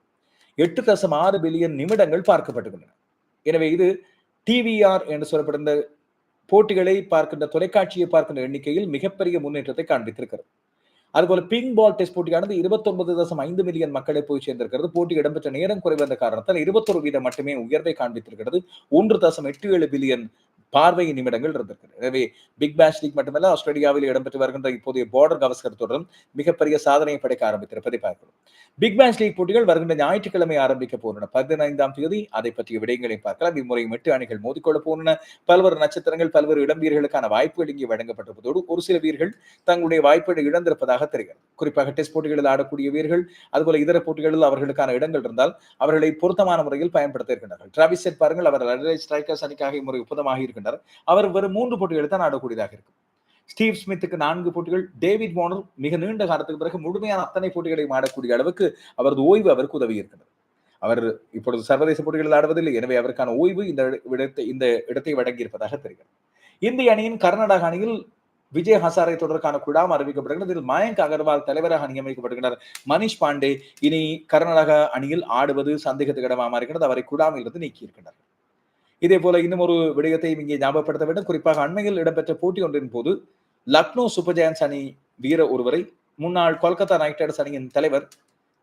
எட்டு தசம் ஆறு பில்லியன் நிமிடங்கள் பார்க்கப்பட்டுள்ளன எனவே இது டிவிஆர் என்று சொல்லப்படுகின்ற போட்டிகளை பார்க்கின்ற தொலைக்காட்சியை பார்க்கின்ற எண்ணிக்கையில் மிகப்பெரிய முன்னேற்றத்தை காண்பித்திருக்கிறது. அதுபோல பிங் பால் டெஸ்ட் போட்டியானது இருபத்தொன்பது தசம் ஐந்து மில்லியன் மக்களை போய் சேர்ந்திருக்கிறது. போட்டி இடம்பெற்ற நேரம் குறைவந்த காரணத்தால் இருபத்தொரு வீதம் மட்டுமே உயர்வை காண்பித்திருக்கிறது. ஒன்று தசம் எட்டு ஏழு பில்லியன் பார்வை நிமிடங்கள் இருந்திருக்கு எனவே பிக் பேஷ் லீக் மட்டுமல்ல ஆஸ்திரேலியாவில் இடம்பெற்று வருகின்ற இப்போதைய பார்டர் கவஸ்கர் தொடரும் மிகப்பெரிய சாதனையை படைக்க ஆரம்பித்திருப்பதை பார்க்கிறோம். பிக் பேஷ் லீக் போட்டிகள் வருகின்ற ஞாயிற்றுக்கிழமை ஆரம்பிக்க போகின்றன. பதினைந்தாம் தேதி அதை பற்றிய விடயங்களை பார்க்கலாம். இம்முறையும் எட்டு அணிகள் மோதிக்கொள்ள போகின்றன. பல்வேறு நட்சத்திரங்கள் பல்வேறு இடம் வீரர்களுக்கான வாய்ப்புகள் இங்கே வழங்கப்பட்டிருப்பதோடு ஒரு சில வீரர்கள் தங்களுடைய வாய்ப்புகளை இழந்திருப்பதாக தெரிகிறது. குறிப்பாக டெஸ்ட் போட்டிகளில் ஆடக்கூடிய வீரர்கள் அதுபோல இதர போட்டிகளில் அவர்களுக்கான இடங்கள் இருந்தால் அவர்களை பொருத்தமான முறையில் பயன்படுத்த இருக்கின்றார்கள். டிராவிஸ் செட் பாருங்கள் அவர் ஸ்ட்ரைக்கர்ஸ் அணிக்காக இம்முறை ஒப்பந்தமாக இருக்கின்றார் அவர் வெறும் மூன்று போட்டிகளை தான் ஆடக்கூடியதாக இருக்கும். ஸ்டீவ் ஸ்மித்துக்கு நான்கு போட்டிகள் டேவிட் வார்னர் மிக நீண்ட காலத்துக்கு பிறகு முழுமையான அத்தனை போட்டிகளையும் ஆடக்கூடிய அளவுக்கு அவரது ஓய்வு அவருக்கு உதவி இருக்கின்றது. அவர் இப்பொழுது சர்வதேச போட்டிகளில் ஆடுவதில்லை எனவே அவருக்கான ஓய்வு இந்த இடத்தை இந்த இடத்தை வழங்கி இருப்பதாக தெரிகிறது. இந்திய அணியின் கர்நாடக அணியில் விஜய் ஹசாரை தொடர்கான குழாம் அறிவிக்கப்படுகிறது. இதில் மயங்க் அகர்வால் தலைவராக நியமிக்கப்படுகிறார் மனிஷ் பாண்டே. இனி கர்நாடக அணியில் ஆடுவது சந்தேகத்துக்கு இடமாக இருக்கிறது அவரை குழாமில் இருந்து நீக்கி இதே போல இன்னும் ஒரு விடயத்தையும் இங்கே ஞாபகப்படுத்த வேண்டும். குறிப்பாக அண்மையில் இடம்பெற்ற போட்டி ஒன்றின் போது லக்னோ சூப்பர் ஜெயன்ஸ் அணி வீரர் ஒருவரை முன்னாள் கொல்கத்தா நைட் ரைடர்ஸ் அணியின் தலைவர்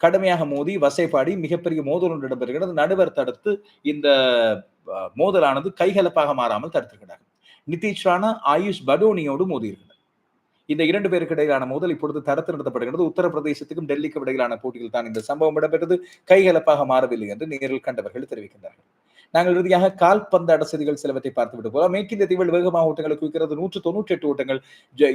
கடுமையாக மோதி வசைப்பாடி மிகப்பெரிய மோதல் ஒன்று இடம்பெறுகிறது. நடுவர் தடுத்து இந்த மோதலானது கைகலப்பாக மாறாமல் தடுத்திருக்கிறார். நிதிஷ் ராணா ஆயுஷ் படோனியோடு மோதியிருக்கிறார். இந்த இரண்டு பேருக்கு இடையிலான மோதல் இப்பொழுது தடுத்து நடத்தப்படுகிறது உத்தரப்பிரதேசத்துக்கும் டெல்லிக்கும் இடையிலான போட்டியில் தான் இந்த சம்பவம் இடம்பெற்றது. கைகலப்பாக மாறவில்லை என்று நேரில் கண்டவர்கள் தெரிவிக்கின்றார்கள். நாங்கள் இறுதியாக கால்பந்து அடசதிகள் சிலவற்றை பார்த்துவிட்டு போலாம் மேற்கிந்திய தீவில் வேகமாக ஓட்டங்களை குவிக்கிறது நூற்று தொன்னூற்றி எட்டு ஓட்டங்கள்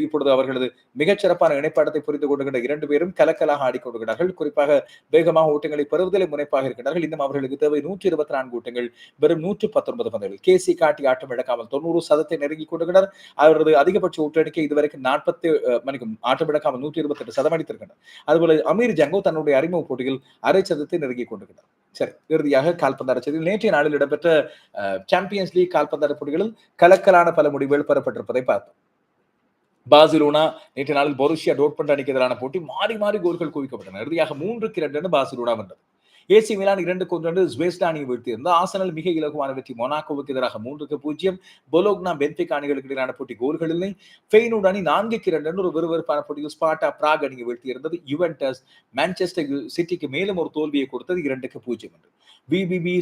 இப்பொழுது அவர்களது மிகச்சிறப்பான இணைப்பாடத்தை புரிந்து கொண்டுகின்ற இரண்டு பேரும் கலக்கலாக ஆடிக்கொண்டுகிறார்கள் குறிப்பாக வேகமாக ஓட்டங்களை பெறுவதில் முனைப்பாக இருக்கிறார்கள் இன்னும் அவர்களுக்கு தேவை நூற்றி இருபத்தி நான்கு ஓட்டங்கள். வெறும் நூற்று பத்தொன்பது பந்தங்கள் கே. சி. காட்டி ஆட்டம் இழக்காமல் தொண்ணூறு சதத்தை நெருங்கி கொண்டுகிறார் அவரது அதிகபட்ச ஓட்டெடுக்கை இதுவரைக்கும் நாற்பத்தி மணிக்கும் ஆட்டம் இழக்காமல் நூற்றி இருபத்தி எட்டு சதம் அடித்திருக்கின்றனர். அதுபோல அமீர் ஜங்கோ தன்னுடைய அறிமுக போட்டியில் அரை சதத்தை நெருங்கி கொண்டிருக்கிறார் சரி இறுதியாக கால்பந்து அரசியல் நேற்றைய நாளில் இடம்பெற்ற சாம்பியன்ஸ் லீக் கால்பந்தாட்ட போட்டிகளில் கலக்கலான பல முடிவுகள் பெறப்பட்டிருப்பதை பார்த்தோம். பாசிலோனா நேற்று நாளில் பொருஷியா டோட்பண்ட் அணிக்கு எதிரான போட்டி மாறி மாறி கோல்கள் குவிக்கப்பட்டன. இறுதியாக மூன்றுக்கு இரண்டு பாசிலோனா வென்றது. ஏசி மிலான் இரண்டுக்கு ஒன்று ஸ்வேஸ்டா அணியை வீழ்த்தியிருந்தது ஆசனல் மிக இலகுவான வெற்றி மொனாக்கோவுக்கு எதிராக மூன்றுக்கு பூஜ்ஜியம். பொலோக்னா பென்பிக் அணிகளுக்கு எதிரான போட்டி கோல்கள் இல்லை. ஃபெயினூட் அணி நான்குக்கு இரண்டு ஒரு விறுவிறுப்பான போட்டியில் ஸ்பாட்டா பிராக் அணியை வீழ்த்தியிருந்தது. யுவென்டஸ் மான்செஸ்டர் சிட்டிக்கு மேலும் ஒரு தோல்வியை கொடுத்தது இரண்டுக்கு பூஜ்ஜியம் என்று. விபிபி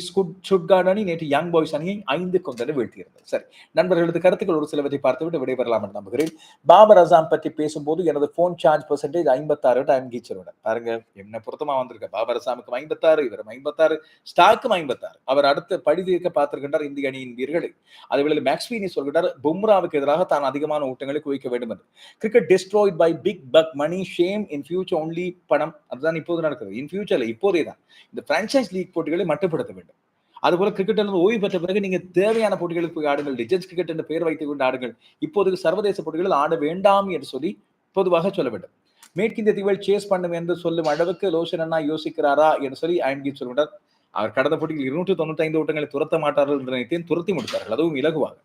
சுட்கார்ட் அணி நேற்று யங் பாய்ஸ் அணியை ஐந்து கொண்டு வீழ்த்தியிருந்தது. சரி நண்பர்களது கருத்துக்கள் ஒரு சிலவற்றை பார்த்துவிட்டு விடைபெறலாம் என்று நம்புகிறேன். பாபர் அசாம் பற்றி பேசும்போது எனது போன் சார்ஜ் பெர்சன்டேஜ் ஐம்பத்தாறு டைம் கீச்சரோட பாருங்க என்ன பொருத்தமா வந்திருக்க. பாபர் அசாமுக்கு ஐம்பத்தாறு ஐம்பத்தாறு இவர் ஐம்பத்தாறு ஸ்டாக்கும் ஐம்பத்தாறு. அவர் அடுத்து படி தீர்க்க பார்த்திருக்கின்றார் இந்திய அணியின் வீரர்களை. அதே வேளையில் மேக்ஸ்வீனி சொல்கின்றார் பும்ராவுக்கு எதிராக தான் அதிகமான ஓட்டங்களை குவிக்க வேண்டும் என்று. Cricket destroyed by big buck money shame in future only பணம் அதுதான் இப்போது நடக்குது இன் ஃபியூச்சர்ல இப்போதே தான். இந்த பிரான்சைஸ் லீக் போட்டிகளை மட்டுப்படுத்த வேண்டும். அதுபோல கிரிக்கெட் ஓய்வு பெற்ற பிறகு நீங்க தேவையான போட்டிகளுக்கு போய் ஆடுங்கள். டிஜென்ஸ் கிரிக்கெட் என்று பெயர் வைத்துக் கொண்டு ஆடுங்கள். இப்போதைக்கு சர்வதேச போட்டிகளில் ஆட வேண்டாம் என்று சொல்லி பொதுவாக சொல்ல வேண்டும். மேற்கிந்திய தீவில் சேஸ் பண்ணும் என்று சொல்லும் அளவுக்கு லோசன் அண்ணா யோசிக்கிறாரா என்று சொல்லி ஐன்கீப் சொல்கிறார் அவர் கடந்த போட்டியில் இருநூற்றி தொண்ணூத்தி ஐந்து ஓட்டங்களை துரத்த மாட்டார்கள் என்று நினைத்தேன் துரத்தி முடித்தார்கள். அதுவும் இலகுவாக.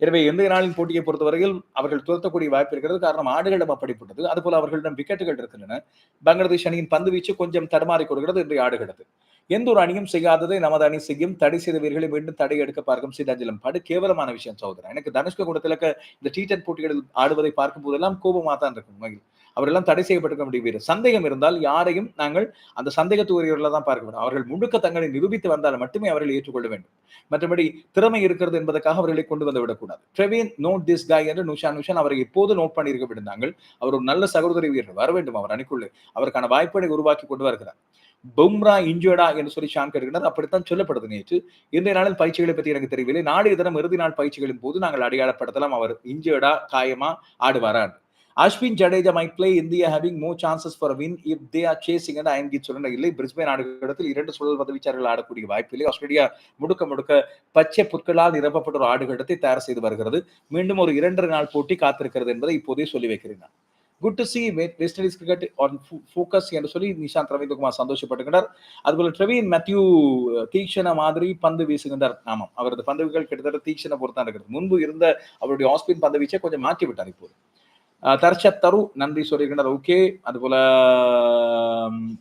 எனவே எந்த நாளின் போட்டியை பொறுத்தவரையில் அவர்கள் துரத்தக்கூடிய வாய்ப்பு இருக்கிறது. காரணம் ஆடுகளிடம் அப்படிப்பட்டது. அதுபோல அவர்களிடம் விக்கெட்டுகள் இருக்கின்றன. பங்களாதேஷ் அணியின் பந்து வீச்சு கொஞ்சம் தடுமாறி கொடுக்கிறது என்று ஆடுகிறது எந்த ஒரு அணியும் செய்யாததை நமது அணி செய்யும். தடை செய்த வீரர்களை மீண்டும் தடை எடுக்க பார்க்கும் சீதாஞ்சலம் பாடு கேவலமான விஷயம் சகோதரன் எனக்கு தனுஷ்க கூடத்திலக்க இந்த டி டென் போட்டிகளில் ஆடுவதை பார்க்கும் போதெல்லாம் கோபமாக தான் இருக்கும் உண்மையில். அவரெல்லாம் தடை செய்யப்பட்டிருக்க முடியும் சந்தேகம் இருந்தால் யாரையும் நாங்கள் அந்த சந்தேகத்துக்குரியவர்களை தான் பார்க்க வேண்டும் அவர்கள் முழுக்க தங்களை நிரூபித்து வந்தால் மட்டுமே அவர்கள் ஏற்றுக்கொள்ள வேண்டும். மற்றபடி திறமை இருக்கிறது என்பதற்காக அவர்களை கொண்டு வந்து விடக்கூடாது. ட்ரெவின் நோட் திஸ் காய் என்று நுஷான் நுஷான் அவரை எப்போது நோட் பண்ணியிருக்க விடுந்தாங்கள் அவர் ஒரு நல்ல சகோதரி வீரர். வர வேண்டும் அவர் அணிக்குள்ளே. அவருக்கான வாய்ப்புகளை உருவாக்கி கொண்டு வருகிறார். பும்ரா இன்ஜோடா என்று சொல்லி ஷான் கேட்கிறார் அப்படித்தான் சொல்லப்படுது நேற்று. இன்றைய நாளில் பயிற்சிகளை பற்றி எனக்கு தெரியவில்லை. நாளைய தினம் இறுதி நாள் பயிற்சிகளின் போது நாங்கள் அடையாளப்படுத்தலாம். அவர் இன்ஜுர்டா காயமா ஆடுவாரா Ashwin Jadeja may play India having more chances for win if they are chasing என்று ஐஎம் கீத் சொல்ல இல்லை பிரிஸ்பேன் ஆடுகளத்தில் இரண்டு சுழல் பதவிச்சார்கள் ஆடக்கூடிய வாய்ப்பு இல்லை. ஆஸ்திரேலியா முடுக்க முடுக்க பச்சை புற்களால் நிரப்பப்பட்ட ஒரு ஆடுகளத்தை தயார் செய்து வருகிறது. மீண்டும் ஒரு இரண்டரை நாள் போட்டி காத்திருக்கிறது என்பதை இப்போதே சொல்லி வைக்கிறேன். நான் good to see West Indies cricket on focus என்று சொல்லி நிஷாந்த் ரவீந்திரகுமார் சந்தோஷப்பட்டுகின்றார் அதுபோல ட்ரெவின் மேத்யூ தீக்ஷண மாதிரி பந்து வீசுகின்றார். ஆமாம் அவரது பந்துகள் கிட்டத்தட்ட தீக்ஷண பொறுத்தான் இருக்கிறது. முன்பு இருந்த அவருடைய ஆஸ்பின் பந்து வீச்சை கொஞ்சம் மாற்றி விட்டார் இப்போது. தர்ஷத்தரு நன்றி சொல்லியிருக்கின்றார் ஓகே. அதுபோல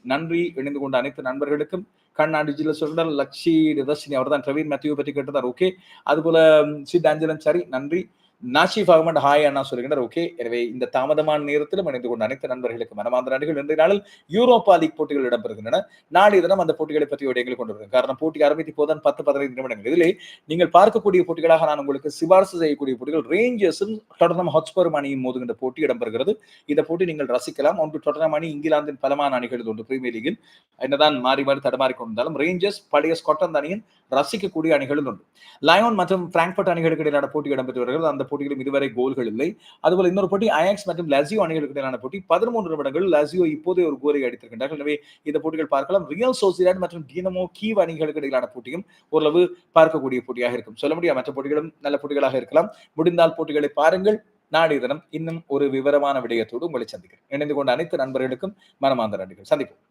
நன்றி இணைந்து கொண்ட அனைத்து நண்பர்களுக்கும் கண்ணா டிஜிட்டல் சொல்றார் லக்ஷி ரிதர்ஷினி அவர் தான் பிரவீன் மேத்யூ பற்றி கேட்டதார் ஓகே. அதுபோல சித் ஆஞ்சலன் சரி நன்றி. நாஷிப் அகமட் ஹாய் அண்ணா சொல்கின்றார் ஓகே எனவே இந்த தாமதமான நேரத்தில் இணைந்து கொண்ட அனைத்து நண்பர்களுக்கு மனமார்ந்த நன்றிகள். இன்றைய நாளில் யூரோப்பா லீக் போட்டிகள் இடம்பெறுகின்றன. நாளைய தினம் அந்த போட்டிகளை பற்றி விடயங்கள் கொண்டு வருகிறேன் காரணம் போட்டி ஆரம்பித்து போதான் பத்து பதினைந்து நிமிடங்கள். இதிலே நீங்கள் பார்க்கக்கூடிய போட்டிகளாக நான் உங்களுக்கு சிபார்சு செய்யக்கூடிய போட்டிகள் ரேஞ்சர்ஸும் டொட்டனம் ஹாட்ஸ்பரும் அணியும் மோதுகின்ற போட்டி இடம்பெறுகிறது. இந்த போட்டி நீங்கள் ரசிக்கலாம். ஒன்று டொட்டனம் அணி இங்கிலாந்தின் பலமான அணிகள் உண்டு பிரீமியர் லீகில் என்னதான் மாறி மாறி தடமாறி கொண்டிருந்தாலும் ரேஞ்சர்ஸ் பழைய ஸ்காட்லாந்து அணியின் ரசிக்கக்கூடிய அணிகளும் உண்டு லயோன் மற்றும் பிராங்க்பர்ட் அணிகளுக்கு இடையிலான போட்டி இடம்பெற்று வருகிறது. அந்த போட்டிகளும் இதுவரை கோல்கள் இல்லை. அதுபோல இன்னொரு போட்டி அயாக்ஸ் மற்றும் லசியோ அணிகளுக்கு இடையிலான போட்டி. பதிமூன்று நிமிடங்கள் லசியோ இப்போதே ஒரு கோலை அடித்திருக்கின்றார்கள். எனவே இந்த போட்டிகள் பார்க்கலாம். ரியல் சோசியாட் மற்றும் டீனமோ கீவ் அணிகளுக்கு இடையிலான போட்டியும் ஓரளவு பார்க்கக்கூடிய போட்டியாக இருக்கும். சொல்ல முடியாது மற்ற போட்டிகளும் நல்ல போட்டிகளாக இருக்கலாம். முடிந்தால் போட்டிகளை பாருங்கள். நாளைய தினம் இன்னும் ஒரு விவரமான விடயத்தோடு உங்களை சந்திக்கிறேன். இணைந்து கொண்ட அனைத்து நண்பர்களுக்கும் மனமார்ந்த நன்றிகள். சந்திப்போம்.